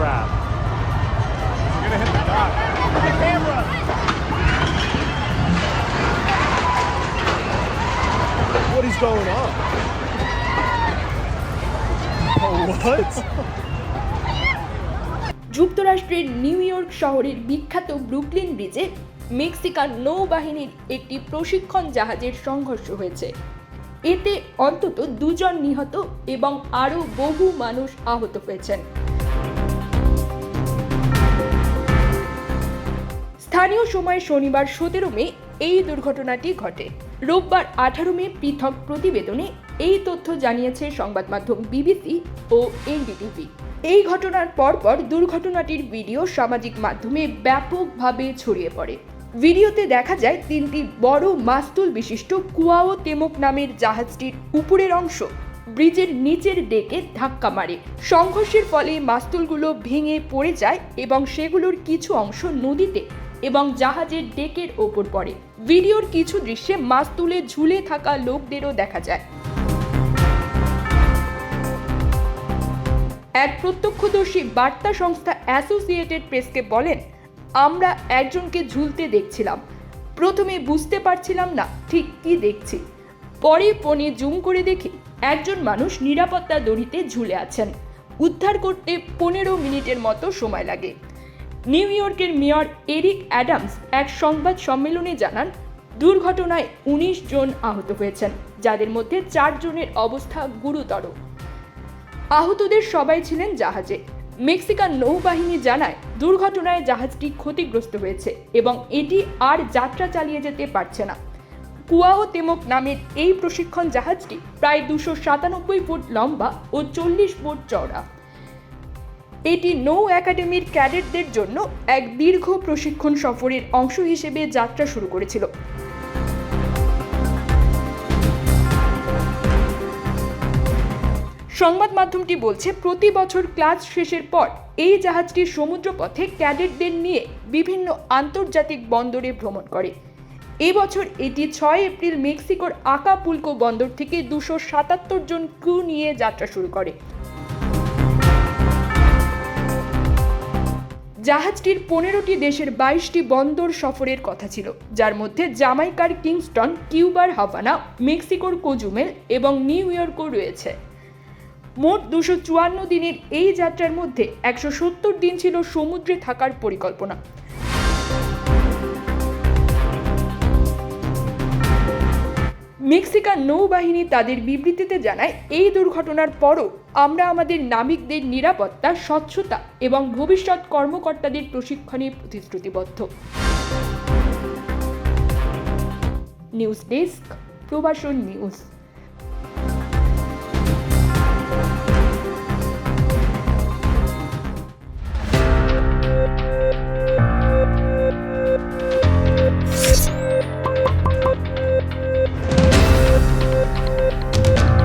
crab. You're gonna hit the dock. The camera! What is going on? What? যুক্তরাষ্ট্রের New York শহরের বিখ্যাত Brooklyn ব্রিজে Mexican নৌবাহিনীর একটি প্রশিক্ষণ জাহাজের সংঘর্ষ হয়েছে এতে অন্তত দুজন নিহত এবং আরও বহু মানুষ আহত হয়েছেন স্থানীয় সময় শনিবার সতেরো মে এই দুর্ঘটনাটি ঘটে। রোববার আঠারো মে পৃথক প্রতিবেদনে এই তথ্য জানিয়েছে সংবাদ মাধ্যম বিবিসি ও এনডিটিভি। এই ঘটনার পরপর দুর্ঘটনাটির ভিডিও সামাজিক মাধ্যমে ব্যাপকভাবে ছড়িয়ে পড়ে। ভিডিওতে দেখা যায় তিনটি বড় মাস্তুল বিশিষ্ট কুয়াও তেমক নামের জাহাজটির উপরের অংশ ব্রিজের নিচের ডেকে ধাক্কা মারে। সংঘর্ষের ফলে মাস্তুলগুলো ভেঙে পড়ে যায় এবং সেগুলোর কিছু অংশ নদীতে এবং জাহাজের ডেকের ওপর পড়ে। ভিডিওর কিছু দৃশ্যে মাছ মাস্তুলে ঝুলে থাকা লোকদেরও দেখা যায়। এক প্রত্যক্ষদর্শী বার্তা সংস্থা অ্যাসোসিয়েটেড প্রেসকে বলেন, আমরা একজনকে ঝুলতে দেখছিলাম। প্রথমে বুঝতে পারছিলাম না ঠিক কি দেখছি। পরে ফোনে জুম করে দেখি একজন মানুষ নিরাপত্তা দড়িতে ঝুলে আছেন। উদ্ধার করতে পনেরো মিনিটের মতো সময় লাগে। নিউ ইয়র্কের মেয়র এরিক অ্যাডামস এক সংবাদ সম্মেলনে জানান, দুর্ঘটনায় উনিশ জন আহত হয়েছেন, যাদের মধ্যে চারজনের অবস্থা গুরুতর। আহতদের সবাই ছিলেন জাহাজে। মেক্সিকান নৌবাহিনী জানায়, দুর্ঘটনায় জাহাজটি ক্ষতিগ্রস্ত হয়েছে এবং এটি আর যাত্রা চালিয়ে যেতে পারছে না। কুয়াও তেমক নামের এই প্রশিক্ষণ জাহাজটি প্রায় দুশো সাতানব্বই ফুট লম্বা ও চল্লিশ ফুট চওড়া। এটি নৌ একাডেমির ক্যাডেটদের জন্য এক দীর্ঘ প্রশিক্ষণ সফরের অংশ হিসেবে যাত্রা শুরু করেছিল। সংবাদ মাধ্যমটি বলছে, প্রতি বছর ক্লাস শেষের পর এই জাহাজটি সমুদ্রপথে ক্যাডেটদের নিয়ে বিভিন্ন আন্তর্জাতিক বন্দরে ভ্রমণ করে। এবছর এটি ছয় এপ্রিল মেক্সিকোর আকাপুলকো বন্দর থেকে দুশো সাতাত্তর জন ক্রু নিয়ে যাত্রা শুরু করে। জাহাজটির পনেরোটি দেশের বাইশটি বন্দর সফরের কথা ছিল, যার মধ্যে জামাইকার কিংস্টন, কিউবার হাভানা, মেক্সিকোর কোজুমেল এবং নিউ ইয়র্কও রয়েছে। মোট দুশো চুয়ান্ন দিনের এই যাত্রার মধ্যে একশো সত্তর দিন ছিল সমুদ্রে থাকার পরিকল্পনা। মেক্সিকান নৌবাহিনী তাদের বিবৃতিতে জানায়, এই দুর্ঘটনার পরও আমরা আমাদের নাবিকদের নিরাপত্তা, স্বচ্ছতা এবং ভবিষ্যৎ কর্মকর্তাদের প্রশিক্ষণে প্রতিশ্রুতিবদ্ধ। News desk, Probashon news.